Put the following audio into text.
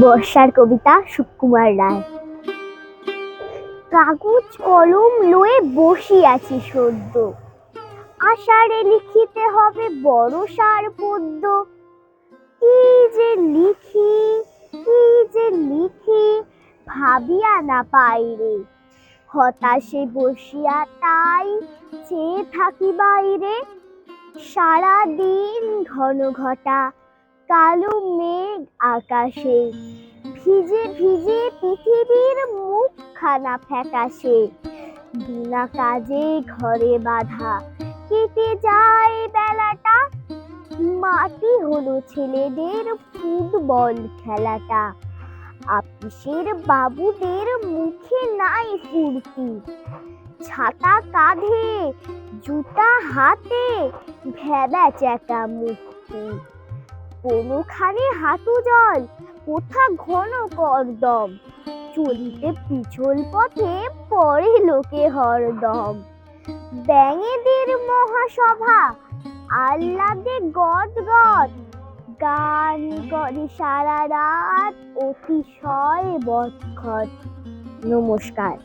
বর্ষার কবিতা সুকুমার রায়। কাগজ, কলম লয়ে বসিয়াছি সদ্য। আষাঢ়ে লিখিতে হবে বড় সার পদ্য। কি যে লিখি, কি যে লিখি ভাবিয়া না পাই রে। হতাশে বসিয়া তাই চেয়ে থাকি বাইরে। সারা দিন ঘন ঘটা কালো মেঘ আকাশে, ভিজে ভিজে পৃথিবীর মুখখানা ফ্যাকাশে। বিনা কাজে ঘরে বাঁধা, কেটে যায় বেলাটা। মাটি হলো ছেলেদের ফুটবল খেলাটা। আপিসের বাবুদের মুখে নাই ফুর্তি। ছাতা কাঁধে, জুতা হাতে ভেবা চেকা মুক্তি কোনোখানে হাঁটু জল, কোথা ঘন করদম। চলিতে পিছল পথে পড়ে লোকে হরদম। ব্যাঙেদের মহাসভা, আহ্লাদে গদ গদ গান করে সারা রাত অতিশয় বৎখত নমস্কার।